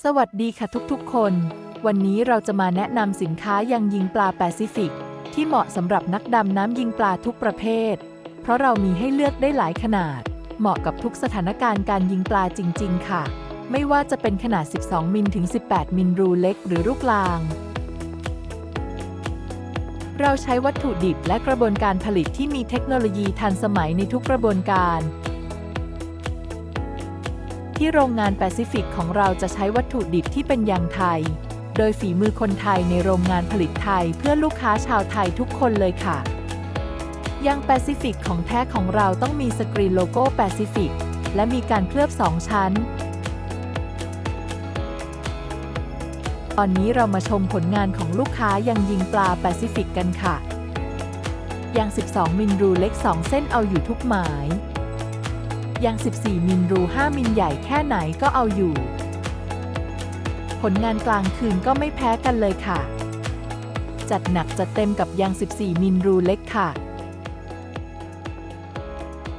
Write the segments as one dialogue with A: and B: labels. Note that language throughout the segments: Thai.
A: สวัสดีค่ะทุกๆคน วันนี้เราจะมาแนะนำสินค้ายังยิงปลาแปซิฟิก ที่เหมาะสำหรับนักดำน้ำยิงปลาทุกประเภท เพราะเรามีให้เลือกได้หลายขนาด เหมาะกับทุกสถานการณ์การยิงปลาจริง ๆ ค่ะ ไม่ว่าจะเป็นขนาด 12 มิลถึง 18 มิลรูเล็ก หรือลูกกลาง เราใช้วัตถุดิบและกระบวนการผลิตที่มีเทคโนโลยีทันสมัยในทุกกระบวนการ ที่โรงงานแปซิฟิกของเราจะใช้วัตถุดิบที่เป็นยางไทย โดยฝีมือคนไทยในโรงงานผลิตไทยเพื่อลูกค้าชาวไทยทุกคนเลยค่ะ ยางแปซิฟิกของแท้ของเราต้องมีสกรีนโลโก้แปซิฟิกและมีการเคลือบ 2 ชั้น ตอนนี้เรามาชมผลงานของลูกค้ายังยิงปลาแปซิฟิกกันค่ะยาง 12 มิลรูเล็ก 2 เส้นเอาอยู่ทุกหมาย ยาง14 มิลรู 5 มิลใหญ่แค่ไหนก็เอาอยู่ ผลงานกลางคืนก็ไม่แพ้กันเลยค่ะ จัดหนักจัดเต็มกับยาง14 มิลรูเล็กค่ะ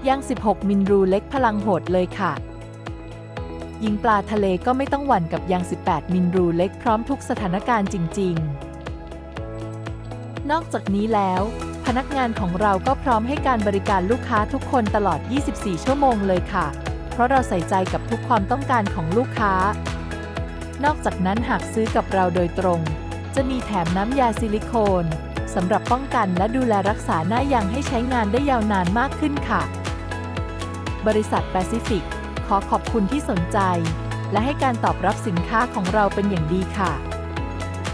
A: ยาง16 มิลรูเล็กพลังโหดเลยค่ะ ยิงปลาทะเลก็ไม่ต้องหวั่นกับยาง18 มิลรูเล็กพร้อมทุกสถานการณ์จริง ๆ นอกจากนี้แล้ว พนักงานของเราก็พร้อมให้การบริการลูกค้าทุกคนตลอด 24 ชั่วโมงเลยค่ะ เพราะเราใส่ใจกับทุกความต้องการของลูกค้า นอกจากนั้นหากซื้อกับเราโดยตรง จะมีแถมน้ำยาซิลิโคนสำหรับป้องกันและดูแลรักษาหน้ายางให้ใช้งานได้ยาวนานมากขึ้นค่ะ บริษัทแปซิฟิกขอขอบคุณที่สนใจ และให้การตอบรับสินค้าของเราเป็นอย่างดีค่ะ